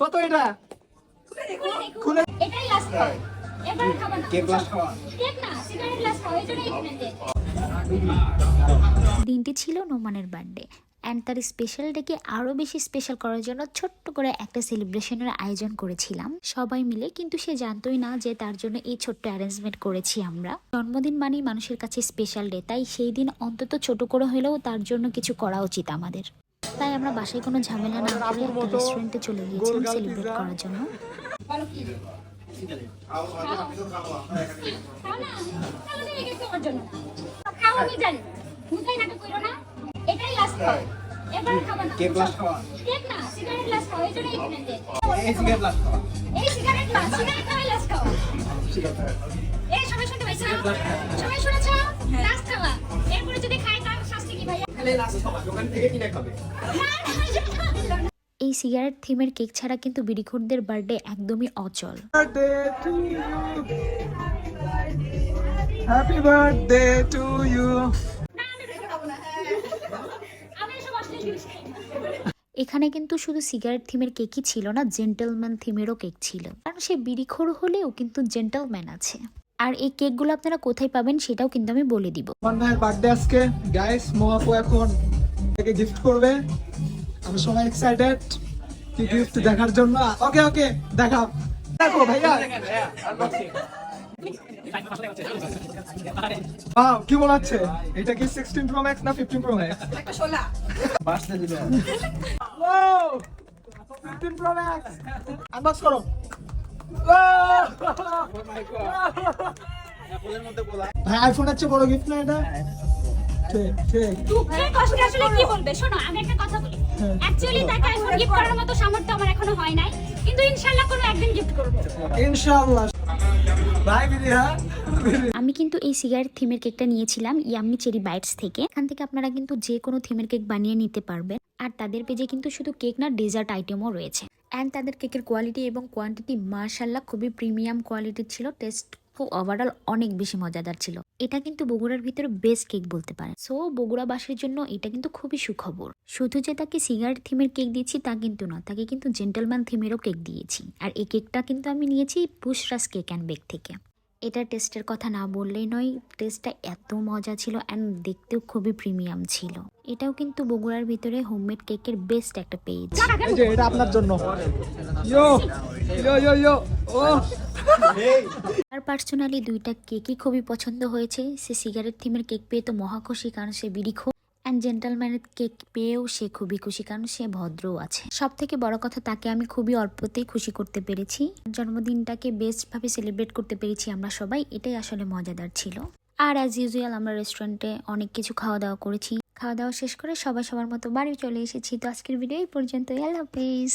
কত এটা? খুলে এটাই লাস্ট এবার খাবার না কেক লাস্ট খাওয়া। কেক না সিগারেট লাস্ট খাও এই জন্যই কিনে দে দিনটি ছিল নোমানের বার্থডে অ্যান্ড তার স্পেশাল ডেকে আরও বেশি স্পেশাল করার জন্য ছোট্ট করে একটা সেলিব্রেশনের আয়োজন করেছিলাম। সবাই মিলে কিন্তু সে জানতোই না যে তার জন্য এই ছোট্ট অ্যারেঞ্জমেন্ট করেছি আমরা। জন্মদিন মানেই মানুষের কাছে স্পেশাল ডে তাই সেই দিন অন্তত ছোট করে হলেও তার জন্য কিছু করা উচিত আমাদের। তাই আমরা বাসায় কোনো ঝামেলা না করে একটা রেস্টুরেন্টে চলে গিয়েছিলাম সেলিব্রেট করার জন্য। এই সবাই শুনতে সবাই এই সিগারেট থিমের কেক ছাড়া কিন্তু বিড়িখোরদের বার্থডে একদমই অচল। Birthday to happy birthday to you আমি এসব অশ্লীল জিনিস খাই না। এখানে কিন্তু শুধু সিগারেট থিমের কেকই ছিল না জেন্টেলম্যান থিমেরও কেক ছিল। কারণ সে বিড়িখোর হলেও কিন্তু জেন্টলম্যান আছে। আর এই কেকগুলো আপনারা কোথায় পাবেন সেটাও কিন্তু আমি বলে দিব। আমার ভাইয়ের বার্থডে আজকে। গাইস মোহাপু এখন থেকে গিফট করবে। আমি সবাই এক্সাইটেড কি গিফট দেখার জন্য। ওকে ওকে দেখাও দেখো ভাইয়া। কি মনে হচ্ছে এটা কি 16 প্রো ম্যাক্স না 15 প্রো ম্যাক্স বাসতে দিবে। Wow! 15 প্রো ম্যাক্স আনবক্স করো। ভাই আইফোনের চেয়ে বড় গিফট না এটা? ঠিক ঠিক। দুঃখের কষ্টে আসলে কি বলবে? শোনো আমি একটা কথা বলি। অ্যাকচুয়ালি তাকে আইফোন গিফট করার মতো সামর্থ্য আমার এখনও হয় নাই। কিন্তু ইনশাআল্লাহ কোনো একদিন গিফট করব। ইনশাআল্লাহ। বাই বিরিয়া আমি কিন্তু এই সিগারেট থিমের কেকটা নিয়েছিলাম ইয়াম্মি চেরি বাইটস থেকে। এখান থেকে আপনারা কিন্তু যে কোনো থিমের কেক বানিয়ে নিতে পারবেন। আর তাদের পেজে কিন্তু শুধু কেক না ডেজার্ট আইটেমও রয়েছে। অ্যান্ড তাদের কেকের কোয়ালিটি এবং কোয়ান্টিটি মার্শাল্লাহ খুবই প্রিমিয়াম কোয়ালিটির ছিল। টেস্ট খুব ওভারঅল অনেক বেশি মজাদার ছিল। এটা কিন্তু বগুড়ার ভিতরে বেস্ট কেক বলতে পারেন। সো বগুড়াবাসীর জন্য এটা কিন্তু খুবই সুখবর। শুধু যে তাকে সিগারেট থিমের কেক দিয়েছি তা কিন্তু না তাকে কিন্তু জেন্টলম্যান থিমেরও কেক দিয়েছি। আর এই কেকটা কিন্তু আমি নিয়েছি বুশরাস কেক অ্যান্ড বেক থেকে। এটা টেস্টের কথা না বললেই নয় টেস্টটা এত মজা ছিল অ্যান্ড দেখতেও খুবই প্রিমিয়াম ছিল। এটাও কিন্তু বগুড়ার ভিতরে হোমমেড কেকের বেস্ট একটা পেজ এটা আপনার জন্য। আর পার্সোনালি দুইটা কেকই খুবই পছন্দ হয়েছে। সে সিগারেট থিমের কেক পেয়ে তো মহা খুশি কারণ সে বিড়িখো অ্যান্ড জেন্টালম্যানের কেক পেয়েও সে খুবই খুশি, কারণ সে ভদ্রও আছে। সব থেকে বড় কথা, তাকে আমি খুবই অল্পতেই খুশি করতে পেরেছি। জন্মদিনটাকে বেস্টভাবে সেলিব্রেট করতে পেরেছি আমরা সবাই, এটাই আসলে মজাদার ছিল। আর অ্যাজ ইউজুয়াল আমরা রেস্টুরেন্টে অনেক কিছু খাওয়া দাওয়া করেছি। খাওয়া দাওয়া শেষ করে সবাই সবার মতো বাড়ি চলে এসেছি। তো আজকের ভিডিও এই পর্যন্ত আল্লাহ হাফিজ।